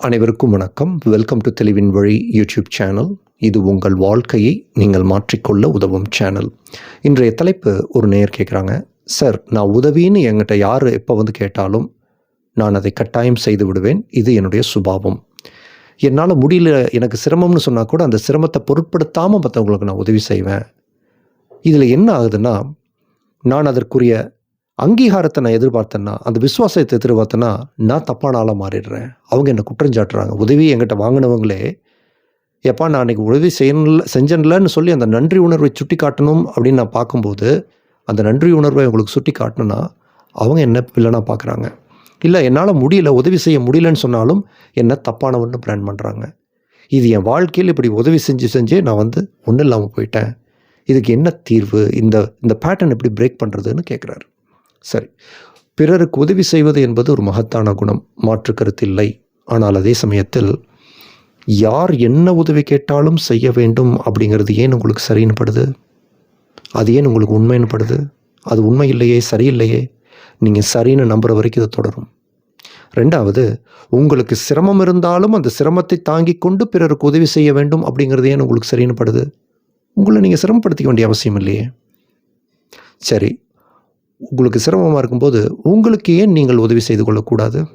அனைவருக்கும் வணக்கம். Welcome to தெளிவின் வழி யூடியூப் சேனல் இது உங்கள் வாழ்க்கையை நீங்கள் மாற்றிக்கொள்ள உதவும் சேனல் இன்றைய தலைப்பு ஒரு நேர் கேட்குறாங்க சார் நான் உதவின்னு என்கிட்ட யார் எப்போ வந்து கேட்டாலும் நான் அதை கட்டாயம் செய்து விடுவேன். இது என்னுடைய சுபாவம். என்னால் முடியல எனக்கு சிரமம்னு சொன்னால் கூட அந்த சிரமத்தை பொருட்படுத்தாமல் மற்றவங்களுக்கு நான் உதவி செய்வேன். இதில் என்ன ஆகுதுன்னா நான் அதற்குரிய அங்கீகாரத்தை நான் எதிர்பார்த்தேன்னா அந்த விசுவாசத்தை எதிர்பார்த்தேன்னா நான் தப்பான ஆளாக மாறிடுறேன். அவங்க என்னை குற்றஞ்சாட்டுறாங்க. உதவி என்கிட்ட வாங்கினவங்களே எப்பா நான் அன்றைக்கி உதவி செய்யணும்ல செஞ்சேன்லன்னு சொல்லி அந்த நன்றி உணர்வை சுட்டி காட்டணும் அப்படின்னு நான் பார்க்கும்போது அந்த நன்றி உணர்வை அவங்களுக்கு சுட்டி காட்டணும்னா அவங்க என்ன இல்லைனா பார்க்குறாங்க. இல்லை என்னால் முடியல உதவி செய்ய முடியலன்னு சொன்னாலும் என்ன தப்பானவன்னு பிளான் பண்ணுறாங்க இது என் வாழ்க்கையில் இப்படி உதவி செஞ்சு செஞ்சே நான் வந்து ஒன்றும் இல்லாமல் போயிட்டேன். இதுக்கு என்ன தீர்வு? இந்த இந்த பேட்டர்ன் எப்படி பிரேக் பண்ணுறதுன்னு கேட்குறாரு சரி. பிறருக்கு உதவி செய்வது என்பது ஒரு மகத்தான குணம் மாற்று கருத்தில்லை ஆனால் அதே சமயத்தில் யார் என்ன உதவி கேட்டாலும் செய்ய வேண்டும் அப்படிங்கிறது ஏன் உங்களுக்கு சரின்னு படுது அது ஏன் உங்களுக்கு உண்மைன்னு படுது அது உண்மை இல்லையே சரியில்லையே? நீங்கள் சரின்னு நம்புகிற வரைக்கும் இது தொடரும். ரெண்டாவது உங்களுக்கு சிரமம் இருந்தாலும் அந்த சிரமத்தை தாங்கி கொண்டு பிறருக்கு உதவி செய்ய வேண்டும் அப்படிங்கிறது ஏன் உங்களுக்கு சரின்னு படுது உங்களை நீங்கள் சிரமப்படுத்திக்க வேண்டிய அவசியம் இல்லையே. சரி உங்களுக்கு சிரமமாக இருக்கும்போது உங்களுக்கு ஏன் நீங்கள் உதவி செய்து கொள்ளக்கூடாது?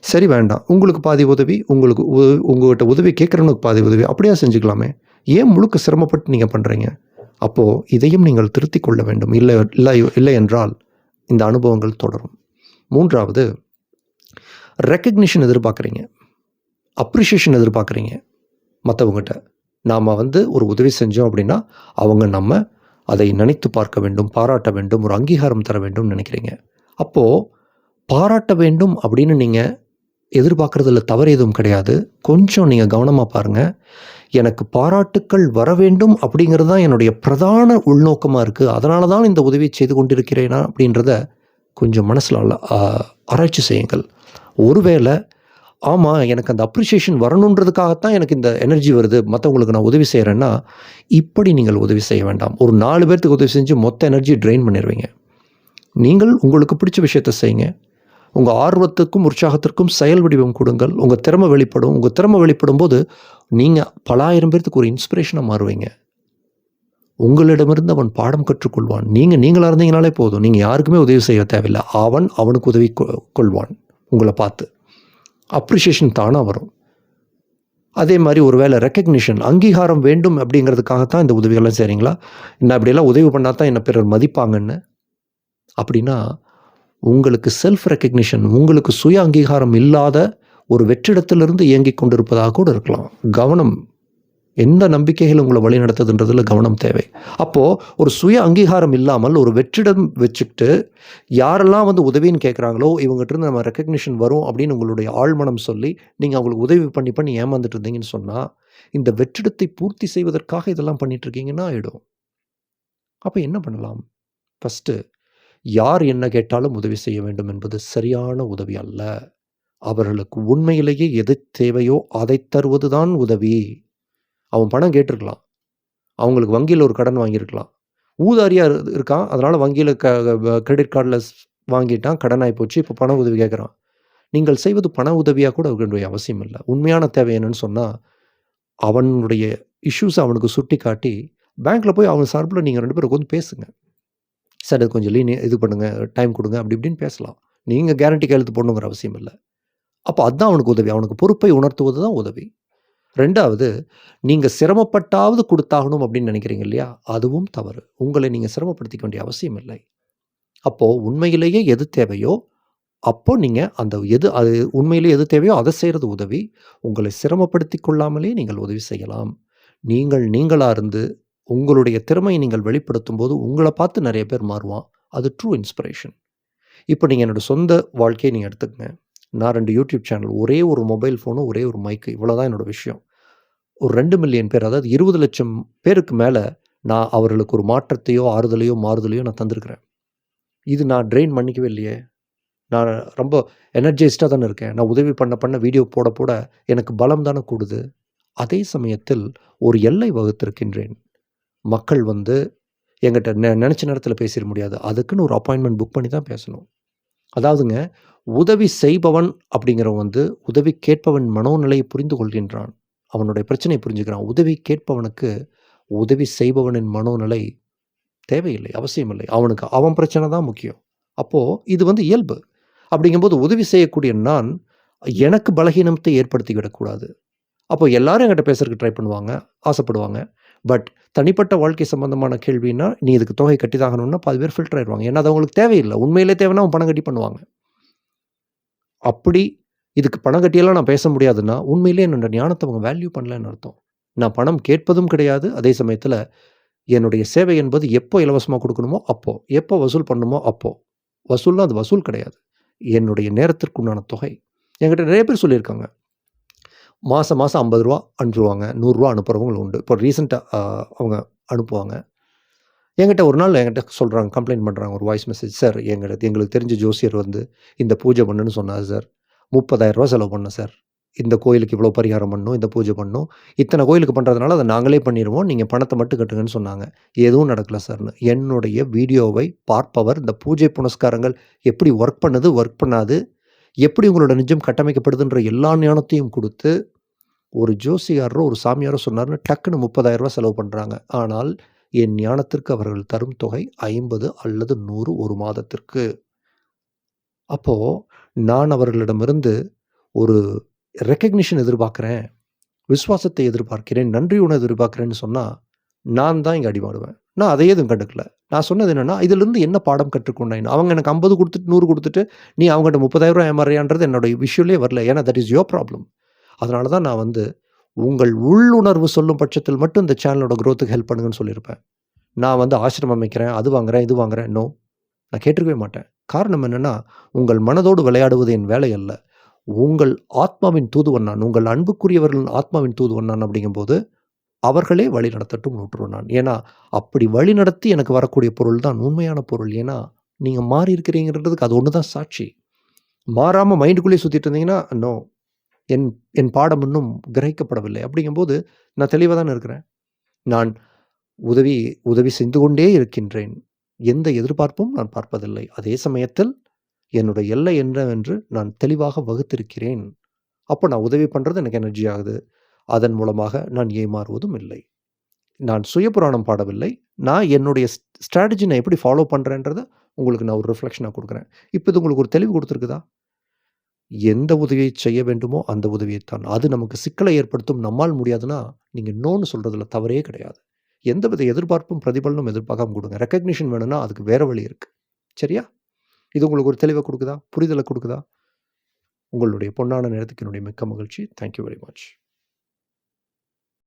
சரி வேண்டாம். உங்களுக்கு பாதி உதவி உங்களுக்கு உ- உங்கள்கிட்ட உதவி கேட்குறவனுக்கு பாதி உதவி. அப்படியா செஞ்சுக்கலாமே. ஏன் முழுக்க சிரமப்பட்டு நீங்கள் பண்ணுறீங்க அப்போது இதையும் நீங்கள் திருத்திக் கொள்ள வேண்டும். இல்லை இல்லை இல்லை என்றால் இந்த அனுபவங்கள் தொடரும். மூன்றாவது ரெக்கக்னிஷன் எதிர்பார்க்குறீங்க. அப்ரிஷியேஷன் எதிர்பார்க்குறீங்க. மற்றவங்ககிட்ட நாம் வந்து ஒரு உதவி செஞ்சோம் அப்படின்னா அவங்க நம்ம அதை நினைத்து பார்க்க வேண்டும் பாராட்ட வேண்டும் ஒரு அங்கீகாரம் தர வேண்டும் நினைக்கிறீங்க. அப்போது பாராட்ட வேண்டும் அப்படின்னு நீங்கள் எதிர்பார்க்குறதுல தவறு எதுவும் கிடையாது. கொஞ்சம் நீங்கள் கவனமாக பாருங்கள் எனக்கு பாராட்டுக்கள் வர வேண்டும் அப்படிங்கிறது தான் என்னுடைய பிரதான உள்நோக்கமாக இருக்குது அதனால தான் இந்த உதவியை செய்து கொண்டிருக்கிறேனா அப்படின்றத கொஞ்சம் மனசில் ஆராய்ச்சி செய்யுங்கள். ஒருவேளை ஆமாம் எனக்கு அந்த அப்ரிஷியேஷன் வரணுன்றதுக்காகத்தான் எனக்கு இந்த எனர்ஜி வருது. மற்றவங்களுக்கு நான் உதவி செய்கிறேன்னா இப்படி நீங்கள் உதவி செய்ய வேண்டாம். ஒரு நாலு பேர்த்துக்கு உதவி செஞ்சு மொத்த எனர்ஜி ட்ரெயின் பண்ணிடுவீங்க. நீங்கள் உங்களுக்கு பிடிச்ச விஷயத்த செய்யுங்க. உங்கள் ஆர்வத்துக்கும் உற்சாகத்திற்கும் செயல் வடிவம் கொடுங்கள். உங்கள் திறமை வெளிப்படும். உங்கள் திறமை வெளிப்படும் போது நீங்கள் பல ஆயிரம் பேர்த்துக்கு ஒரு இன்ஸ்பிரேஷனாக மாறுவீங்க. உங்களிடமிருந்து அவன் பாடம் கற்றுக்கொள்வான். நீங்கள் நீங்களாக இருந்தீங்கனாலே போதும். நீங்கள் யாருக்குமே உதவி செய்ய தேவையில்லை. அவன் அவனுக்கு உதவி கொ- கொள்வான். உங்களை பார்த்து. அப்ரிஷியேஷன் தானாக வரும். அதே மாதிரி ஒரு வேளை ரெக்கக்னிஷன் அங்கீகாரம் வேண்டும் அப்படிங்கிறதுக்காகத்தான் இந்த உதவிகள்லாம் செய்கிறீங்களா என்ன அப்படியெல்லாம் உதவி பண்ணால் தான் என்னை பிறர் மதிப்பாங்கன்னு? அப்படின்னா உங்களுக்கு செல்ஃப் ரெக்கக்னிஷன் உங்களுக்கு சுய அங்கீகாரம் இல்லாத ஒரு வெற்றிடத்திலிருந்து இயங்கிக் கொண்டிருப்பதாக கூட இருக்கலாம். கவனம் எந்த நம்பிக்கைகள் உங்களை வழி நடத்துதுன்றதுல கவனம் தேவை. அப்போது ஒரு சுய அங்கீகாரம் இல்லாமல் ஒரு வெற்றிடம் வச்சுக்கிட்டு யாரெல்லாம் வந்து உதவின்னு கேட்குறாங்களோ இவங்ககிட்ட இருந்து நம்ம ரெக்கக்னிஷன் வரும் அப்படின்னு உங்களுடைய ஆழ்மனம் சொல்லி நீங்கள் அவங்களுக்கு உதவி பண்ணி பண்ணி ஏமாந்துட்டு இருந்தீங்கன்னு சொன்னால் இந்த வெற்றிடத்தை பூர்த்தி செய்வதற்காக இதெல்லாம் பண்ணிட்டு இருக்கீங்கன்னா அப்போ என்ன பண்ணலாம்? ஃபஸ்ட்டு யார் என்ன கேட்டாலும் உதவி செய்ய வேண்டும் என்பது சரியான உதவி அல்ல. அவர்களுக்கு உண்மையிலேயே எது தேவையோ அதை தருவதுதான் உதவி. அவன் பணம் கேட்டிருக்கலாம். அவங்களுக்கு வங்கியில் ஒரு கடன் வாங்கியிருக்கலாம். ஊதாரியாக இருக்கான். அதனால் வங்கியில் க கிரெடிட் கார்டில் வாங்கிட்டான். கடன் ஆகிப்போச்சு போச்சு. இப்போ பண உதவி கேட்குறான். நீங்கள் செய்வது பண உதவியாக கூட அவர்களுடைய அவசியம் இல்லை. உண்மையான தேவை என்னன்னு சொன்னால் அவனுடைய இஷ்யூஸை அவனுக்கு சுட்டி காட்டி பேங்க்கில் போய் அவன் சார்பில் நீங்கள் ரெண்டு பேரும் உட்காந்து பேசுங்க. சார் இது கொஞ்சம் லீன் இது பண்ணுங்கள் டைம் கொடுங்க. அப்படி இப்படின்னு பேசலாம். நீங்கள் கேரண்டி கையெழுத்து போடணுங்கிற அவசியம் இல்லை. அப்போ அதுதான் அவனுக்கு உதவி. அவனுக்கு பொறுப்பை உணர்த்துவது தான் உதவி. ரெண்டாவது நீங்கள் சிரமப்பட்டாவது கொடுத்தாகணும் அப்படின்னு நினைக்கிறீங்க இல்லையா? அதுவும் தவறு. உங்களை நீங்கள் சிரமப்படுத்திக்க வேண்டிய அவசியம் இல்லை. அப்போது உண்மையிலேயே எது தேவையோ அப்போ நீங்கள் அந்த எது அது உண்மையிலேயே எது தேவையோ அதை செய்கிறது உதவி. உங்களை சிரமப்படுத்தி கொள்ளாமலே நீங்கள் உதவி செய்யலாம். நீங்கள் நீங்களாக இருந்து உங்களுடைய திறமையை நீங்கள் வெளிப்படுத்தும் போது உங்களை பார்த்து நிறைய பேர் மாறுவான். அது ட்ரூ இன்ஸ்பிரேஷன் இப்போ நீங்கள் என்னோடய சொந்த வாழ்க்கையை நீங்கள் எடுத்துக்கங்க. நான் ரெண்டு யூடியூப் சேனல் ஒரே ஒரு மொபைல் ஃபோனும் ஒரே ஒரு மைக்கு இவ்வளோதான் என்னோட விஷயம். ஒரு ரெண்டு மில்லியன் பேர் அதாவது இருபது லட்சம் பேருக்கு மேலே நான் அவர்களுக்கு ஒரு மாற்றத்தையோ ஆறுதலையோ மாறுதலையோ நான் தந்திருக்கிறேன். இது நான் ட்ரெயின் பண்ணிக்கவே இல்லையே. நான் ரொம்ப எனர்ஜைஸ்டாக தானே இருக்கேன். நான் உதவி பண்ண பண்ண வீடியோ போட போட எனக்கு பலம் தானே கூடுது. அதே சமயத்தில் ஒரு எல்லை வகுத்திருக்கின்றேன். மக்கள் வந்து எங்கிட்ட நெ நினச்ச நேரத்தில் பேசிட முடியாது. அதுக்குன்னு ஒரு அப்பாயின்மெண்ட் புக் பண்ணி தான் பேசணும். அதாவதுங்க உதவி செய்பவன் அப்படிங்கிறவன் வந்து உதவி கேட்பவன் மனோநிலையை புரிந்து கொள்கின்றான். அவனுடைய பிரச்சனையை புரிஞ்சுக்கிறான். உதவி கேட்பவனுக்கு உதவி செய்பவனின் மனோநிலை தேவையில்லை அவசியமில்லை. அவனுக்கு அவன் பிரச்சனை தான் முக்கியம். அப்போது இது வந்து இயல்பு. அப்படிங்கும்போது உதவி செய்யக்கூடிய நான் எனக்கு பலகீனத்தை ஏற்படுத்தி விடக்கூடாது அப்போ எல்லாரும் என்கிட்ட பேசுறதுக்கு ட்ரை பண்ணுவாங்க ஆசைப்படுவாங்க. பட் தனிப்பட்ட வாழ்க்கை சம்பந்தமான கேள்வின்னா நீ இதுக்கு தொகை கட்டி தாகணும்னா பாதி பேர் ஃபில்டர் ஆயிடுவாங்க. ஏன்னா அது அவங்களுக்கு தேவையில்லை. உண்மையிலே தேவைன்னா அவன் பணம் கட்டி பண்ணுவாங்க. அப்படி இதுக்கு பணம் கட்டியெல்லாம் நான் பேச முடியாதுன்னா உண்மையிலே என்னோட ஞானத்தை அவங்க வேல்யூ பண்ணலன்னு அர்த்தம். நான் பணம் கேட்பதும் கிடையாது. அதே சமயத்தில் என்னுடைய சேவை என்பது எப்போ இலவசமாக கொடுக்கணுமோ அப்போ எப்போ வசூல் பண்ணணுமோ அப்போ. வசூல்னா அது வசூல் கிடையாது. என்னுடைய நேரத்திற்குண்டான தொகை. என்கிட்ட நிறைய பேர் சொல்லியிருக்காங்க. மாதம் மாதம் ஐம்பது ரூபா அனுப்புவாங்க நூறுரூவா அனுப்புகிறவங்களும் உண்டு. இப்போ ரீசெண்டாக அவங்க அனுப்புவாங்க. என்கிட்ட ஒரு நாள் என்கிட்ட சொல்கிறாங்க கம்ப்ளைண்ட் பண்ணுறாங்க ஒரு வாய்ஸ் மெசேஜ் சார் எங்களுக்கு எங்களுக்கு தெரிஞ்ச ஜோசியர் வந்து இந்த பூஜை பண்ணுன்னு சொன்னார் சார் முப்பதாயிரரூவா செலவு பண்ணோம் சார். இந்த கோயிலுக்கு இவ்வளோ பரிகாரம் பண்ணணும் இந்த பூஜை பண்ணணும் இத்தனை கோயிலுக்கு பண்ணுறதுனால அதை நாங்களே பண்ணிடுவோம் நீங்கள் பணத்தை மட்டும் கட்டுங்கன்னு சொன்னாங்க. எதுவும் நடக்கல சார்னு என்னுடைய வீடியோவை பார்ப்பவர் இந்த பூஜை புனஸ்காரங்கள் எப்படி ஒர்க் பண்ணுது ஒர்க் பண்ணாது எப்படி உங்களோட நிஜம் கட்டமைக்கப்படுதுன்ற எல்லா ஞானத்தையும் கொடுத்து ஒரு ஜோசியாரோ ஒரு சாமியாரோ சொன்னார்னு டக்குன்னு முப்பதாயிரரூவா செலவு பண்ணுறாங்க ஆனால் என் ஞானத்திற்கு அவர்கள் தரும் தொகை ஐம்பது அல்லது நூறு ஒரு மாதத்திற்கு. அப்போது நான் அவர்களிடமிருந்து ஒரு ரெக்கக்னிஷன் எதிர்பார்க்குறேன் விசுவாசத்தை எதிர்பார்க்கிறேன் நன்றி எதிர்பார்க்குறேன்னு சொன்னால் நான் தான் இங்கே அடிமாடுவேன். நான் அதையே எதுவும் கண்டுக்கல. நான் சொன்னது என்னென்னா இதிலிருந்து என்ன பாடம் கற்றுக்கொண்டேன் அவங்க எனக்கு ஐம்பது கொடுத்துட்டு நூறு கொடுத்துட்டு நீ அவங்ககிட்ட முப்பதாயிரரூவா ஏமாறியான்றது என்னோட விஷயம்லேயே வரல. ஏன்னா தட் இஸ் யோர் ப்ராப்ளம் அதனால தான் நான் வந்து உங்கள் உள்ளுணர்வு சொல்லும் பட்சத்தில் மட்டும் இந்த சேனலோட க்ரோத்துக்கு ஹெல்ப் பண்ணுங்கன்னு சொல்லியிருப்பேன். நான் வந்து ஆசிரமம் அமைக்கிறேன் அது வாங்குறேன் இது வாங்குறேன். நோ நான் கேட்டிருக்கவே மாட்டேன். காரணம் என்னென்னா உங்கள் மனதோடு விளையாடுவது என் வேலை அல்ல. உங்கள் ஆத்மாவின் தூதுவன் நான். உங்கள் அன்புக்குரியவர்களின் ஆத்மாவின் தூதுவன் நான் அப்படிங்கும்போது அவர்களே வழி நடத்தட்டும் நூற்றுவன் நான். ஏன்னா அப்படி வழி நடத்தி எனக்கு வரக்கூடிய பொருள் தான் உண்மையான பொருள். ஏன்னா நீங்கள் மாறி இருக்கிறீங்கிறதுக்கு அது ஒன்று தான் சாட்சி. மாறாமல் மைண்டுக்குள்ளேயே சுற்றிட்டு இருந்தீங்கன்னா நோ என் என் பாடம் இன்னும் கிரகிக்கப்படவில்லை. அப்படிங்கும்போது நான் தெளிவாக தான் இருக்கிறேன். நான் உதவி உதவி செய்து கொண்டே இருக்கின்றேன். எந்த எதிர்பார்ப்பும் நான் பார்ப்பதில்லை. அதே சமயத்தில் என்னுடைய எல்லை என்னவென்று நான் தெளிவாக வகுத்திருக்கிறேன். அப்போ நான் உதவி பண்ணுறது எனக்கு எனர்ஜி ஆகுது. அதன் மூலமாக நான் ஏமாறுவதும் இல்லை. நான் சுயபுராணம் பாடவில்லை. நான் என்னுடைய ஸ்ட்ராட்டஜி நான் எப்படி ஃபாலோ பண்ணுறேன்றதை உங்களுக்கு நான் ஒரு ரிஃப்ளெக்ஷனாக கொடுக்குறேன். இப்போ இது உங்களுக்கு ஒரு தெளிவு கொடுத்துருக்குதா? எந்த உதவியை செய்ய வேண்டுமோ அந்த உதவியைத்தான். அது நமக்கு சிக்கலை ஏற்படுத்தும் நம்மால் முடியாதுன்னா நீங்கள் நோன்னு சொல்கிறதுல தவறே கிடையாது. எந்தவித எதிர்பார்ப்பும் பிரதிபலனும் எதிர்பார்க்காம கொடுங்க. ரெக்கக்னிஷன் வேணும்னா அதுக்கு வேற வழி இருக்குது சரியா? இது உங்களுக்கு ஒரு தெளிவை கொடுக்குதா? புரிதலை கொடுக்குதா? உங்களுடைய பொன்னான நேரத்துக்கு என்னுடைய மிக்க மகிழ்ச்சி. Thank you very much